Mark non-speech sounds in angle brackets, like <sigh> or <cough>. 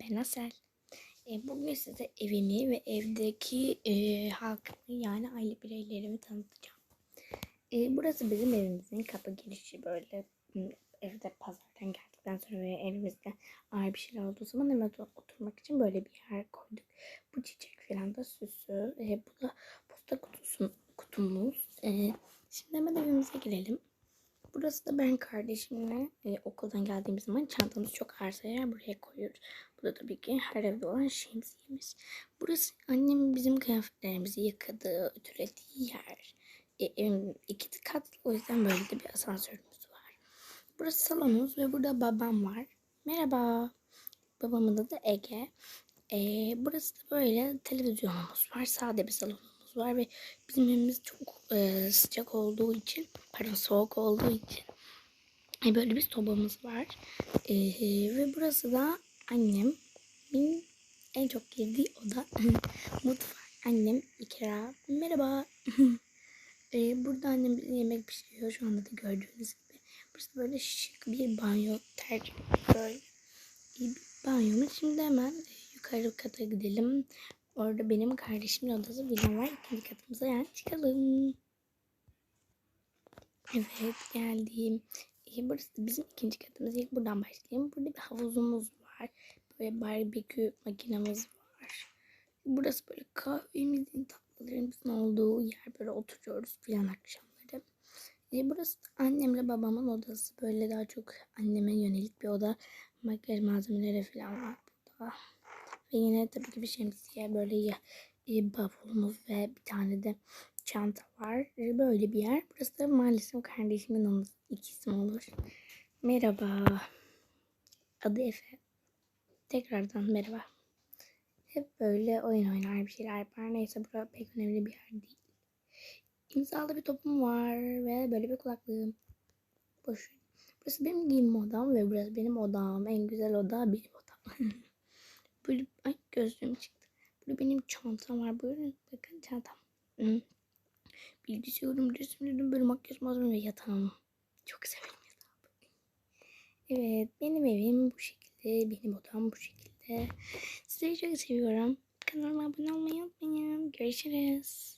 Ben Asel. E, bugün size evimi ve evdeki e, halkımı yani aile bireylerimi tanıtacağım. E, burası bizim evimizin kapı girişi böyle evde pazardan geldikten sonra ve evimizde ağır bir şeyler olduğu zaman hemen otur- oturmak için böyle bir yer koyduk. Bu çiçek falan da süsü. E, bu da posta kutusu, kutumuz. E, şimdi hemen evimize girelim. Burası da ben kardeşimle e, okuldan geldiğimiz zaman çantamız çok ağırsa eğer buraya koyuyoruz. Bu da tabii ki her evde olan şemsiyemiz. Burası annem bizim kıyafetlerimizi yıkadığı, ütülediği yer. E, evim iki katlı o yüzden böyle de bir asansörümüz var. Burası salonumuz ve burada babam var. Merhaba. Babamın adı Ege. E, burası da böyle televizyonumuz var. Sade bir salonumuz var ve bizim evimiz çok e, sıcak olduğu için, pardon soğuk olduğu için e, böyle bir sobamız var. E, ve burası da annemin en çok girdiği oda. <laughs> Mutfak. Annem İkra. Merhaba. <laughs> e, burada annem yemek pişiriyor. Şu anda da gördüğünüz gibi. Burası böyle şık bir banyo tercih. Böyle iyi banyomuz. Şimdi hemen e, yukarı kata gidelim. Orada benim kardeşimin odası bir var. İkinci katımıza yani çıkalım. Evet geldim. E, burası da bizim ikinci katımız. İlk buradan başlayayım. Burada bir havuzumuz var. Böyle barbekü makinemiz var. Burası böyle kahvemizin tatlılarımızın olduğu yer. Böyle oturuyoruz filan akşamları. E, burası da annemle babamın odası. Böyle daha çok anneme yönelik bir oda. Makyaj malzemeleri falan var burada. Ve yine tabii ki bir şemsiye böyle ya, e, bavulumuz ve bir tane de çanta var. E, Böyle bir yer. Burası da maalesef kardeşimin odası. İkisi olur. Merhaba. Adı Efe. Tekrardan merhaba. Hep böyle oyun oynar bir şeyler yapar. Neyse burası pek önemli bir yer değil. İmzalı bir topum var ve böyle bir kulaklığım. Boş. Burası benim giyinme odam ve burası benim odam. En güzel oda benim odam. <laughs> Böyle ay gözlüğüm çıktı. Burada benim çantam var. Buyurun bakın çantam. Hı. Bilgisayarım, resimlerim, böyle makyaj malzemem ve yatağım. Çok severim yatağımı. Evet benim evim bu şekilde. Benim odam bu şekilde. Sizleri çok seviyorum. Kanalıma abone olmayı unutmayın. Görüşürüz.